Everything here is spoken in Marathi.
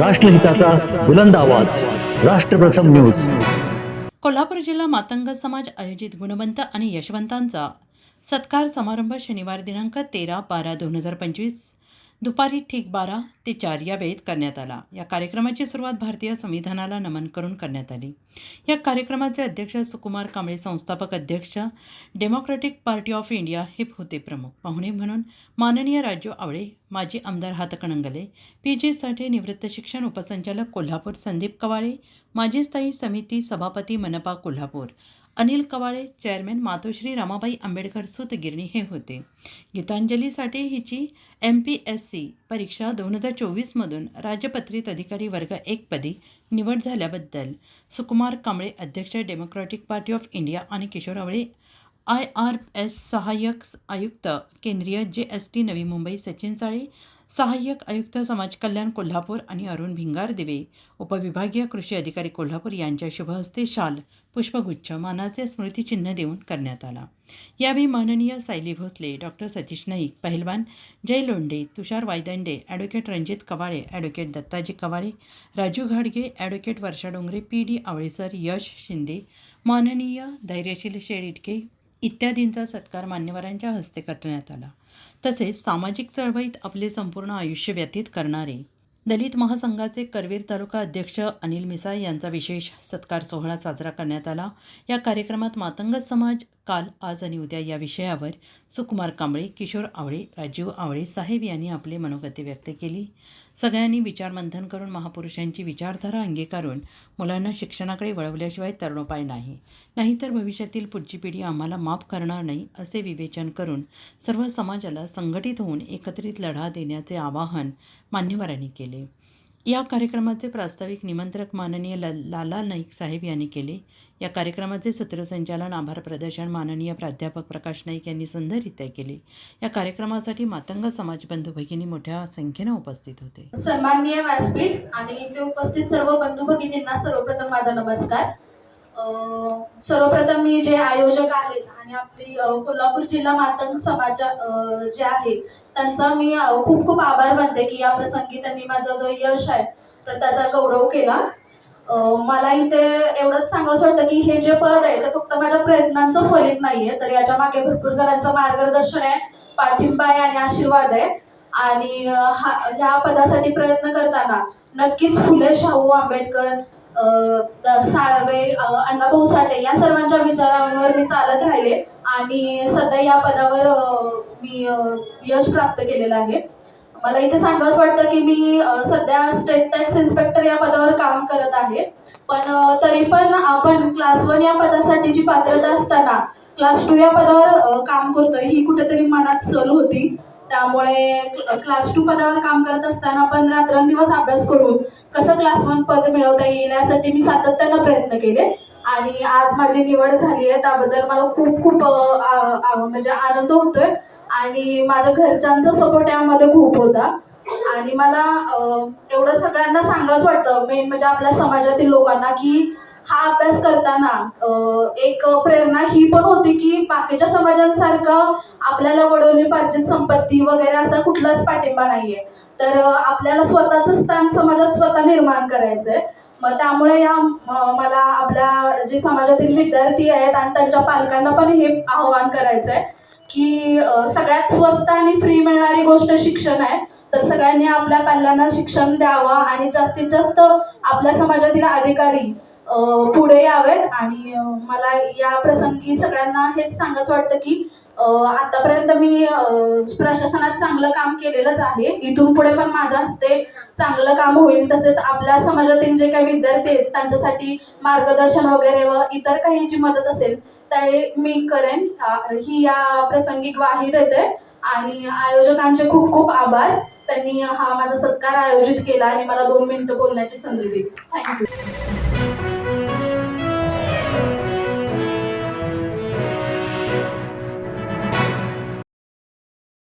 राष्ट्रहिताचा बुलंद आवाज. राष्ट्रप्रथम न्यूज. कोल्हापूर जिल्हा मातंग समाज आयोजित गुणवंत आणि यशवंतांचा सत्कार समारंभ शनिवार दिनांक तेरा बारा दोन हजार पंचवीस दुपारी ठीक बारा ते चार या वेळेत करण्यात आला. या कार्यक्रमाची सुरुवात भारतीय संविधानाला नमन करून करण्यात आली. या कार्यक्रमाचे अध्यक्ष सुकुमार कांबळे संस्थापक अध्यक्ष डेमोक्रॅटिक पार्टी ऑफ इंडिया हे होते प्रमुख. पाहुणे म्हणून माननीय राजू आवळे माजी आमदार हातकणंगले पी जे साठे निवृत्त शिक्षण उपसंचालक कोल्हापूर संदीप कवाळे माजी स्थायी समिती सभापती मनपा कोल्हापूर अनिल कवाळे चेअरमॅन मातोश्री रमाबाई आंबेडकर सूतगिरणी हे होते. गीतांजलीसाठी हिची एम पी एस सी परीक्षा दोन हजार चोवीसमधून राजपत्रित अधिकारी वर्ग एकपदी निवड झाल्याबद्दल सुकुमार कांबळे अध्यक्ष डेमोक्रॅटिक पार्टी ऑफ इंडिया आणि Kishor Awale I R S सहाय्यक आयुक्त केंद्रीय जे एस टी नवी मुंबई सचिन साळे सहाय्यक आयुक्त समाज कल्याण कोल्हापूर आणि अरुण भिंगार दिवे. उपविभागीय कृषी अधिकारी कोल्हापूर यांच्या शुभहस्ते शाल पुष्पगुच्छ मानाचे स्मृतिचिन्ह देऊन करण्यात आला. यावेळी माननीय सायली भोसले डॉक्टर सतीश नाईक पहिलवान जय लोंढे तुषार वायदंडे ॲडव्होकेट रणजित कवाळे ॲडव्होकेट दत्ताजी कवाळे राजू घाडगे advocate Varsha Dongre P D आवळेसर Yash Shinde माननीय धैर्यशील शेडिटके इत्यादींचा सत्कार मान्यवरांच्या हस्ते करण्यात आला. तसेच सामाजिक चळवळीत आपले संपूर्ण आयुष्य व्यतीत करणारे. दलित महासंघाचे करवीर तालुका अध्यक्ष अनिल मिसाळ यांचा विशेष सत्कार सोहळा साजरा करण्यात आला. या कार्यक्रमात मातंग समाज काल आज आणि उद्या या विषयावर सुकुमार कांबळे किशोर आवळे राजीव आवळे साहेब यांनी आपले मनोगती व्यक्त केली. सगळ्यांनी विचारमंथन करून महापुरुषांची विचारधारा अंगीकारून मुलांना शिक्षणाकडे वळवल्याशिवाय तरुणोपाय नाही. नाहीतर भविष्यातील पुढची पिढी आम्हाला माफ करणार नाही असे विवेचन करून सर्व समाजाला संघटित होऊन एकत्रित लढा देण्याचे आवाहन मान्यवरांनी केले. या कार्यक्रमाचे प्रास्ताविक निमंत्रक माननीय ल लाला नाईक साहेब यांनी केले. या कार्यक्रमाचे सूत्रसंचालन आभार प्रदर्शन माननीय प्राध्यापक प्रकाश नाईक यांनी सुंदररित्या केले. या कार्यक्रमासाठी मातंग समाज बंधू भगिनी मोठ्या संख्येने उपस्थित होते. सन्माननीय व्यासपीठ आणि इथे उपस्थित सर्व बंधू भगिनींना सर्वप्रथम माझा नमस्कार. सर्वप्रथम मी जे आयोजक आहेत आणि आपली कोल्हापूर जिल्हा मातंग समाज जे आहेत त्यांचा मी खूप खूप आभार मानते की या प्रसंगी त्यांनी माझा जो यश आहे तर त्याचा गौरव केला. मला इथे एवढंच सांगावं वाटतं की हे जे पद आहे ते फक्त माझ्या प्रयत्नांचं फलित नाहीये तर याच्या मागे भरपूर जणांचं मार्गदर्शन आहे पाठिंबा आहे आणि आशीर्वाद आहे. आणि हा ह्या पदासाठी प्रयत्न करताना नक्कीच फुले शाहू आंबेडकर साळवे अण्णाभाऊ साठे या सर्वांच्या विचारांवर मी चालत राहिले आणि सध्या या पदावर मी यश प्राप्त केलेलं आहे. मला इथे सांगावंच वाटतं की मी सध्या स्टेट टॅक्स इन्स्पेक्टर या पदावर काम करत आहे. पण तरी पण आपण क्लास वन या पदासाठी जी पात्रता असताना क्लास टू या पदावर काम करतोय ही कुठेतरी मनात सल होती. त्यामुळे क्लास टू पदावर काम करत असताना पण रात्रंदिवस अभ्यास करून कसं क्लास वन पद मिळवता येईल यासाठी मी सातत्यानं प्रयत्न केले. आणि आज माझी निवड झाली आहे त्याबद्दल मला खूप खूप म्हणजे आनंद होतोय. आणि माझ्या घरच्यांचा सपोर्ट यामध्ये खूप होता. आणि मला एवढं सगळ्यांना सांगावंच वाटतं मेन म्हणजे आपल्या समाजातील लोकांना की हा अभ्यास करताना एक प्रेरणा ही पण होती की बाकीच्या समाजांसारखं आपल्याला वडवली पार्जित संपत्ती वगैरे असा कुठलाच पाठिंबा नाहीये. तर आपल्याला स्वतःच स्थान समाजात स्वतः निर्माण करायचंय. मग त्यामुळे या मला आपल्या जे समाजातील विद्यार्थी आहेत आणि त्यांच्या पालकांना पण हे आव्हान करायचंय की सगळ्यात स्वस्त आणि फ्री मिळणारी गोष्ट शिक्षण आहे. तर सगळ्यांनी आपल्या पाल्यांना शिक्षण द्यावं आणि जास्तीत जास्त आपल्या समाजातील अधिकारी पुढे यावेत आणि मला या प्रसंगी सगळ्यांना हेच सांगायचं वाटतं की आतापर्यंत मी प्रशासनात चांगलं काम केलेलंच आहे. इथून पुढे पण माझ्या हस्ते चांगलं काम होईल तसेच आपल्या समाजातील जे काही विद्यार्थी आहेत त्यांच्यासाठी मार्गदर्शन वगैरे व इतर काही जी मदत असेल ते मी करेन. ही या प्रसंगी ग्वाही देते आणि आयोजकांचे खूप खूप आभार. त्यांनी हा माझा सत्कार आयोजित केला आणि मला दोन मिनिटं बोलण्याची संधी दिली. थँक्यू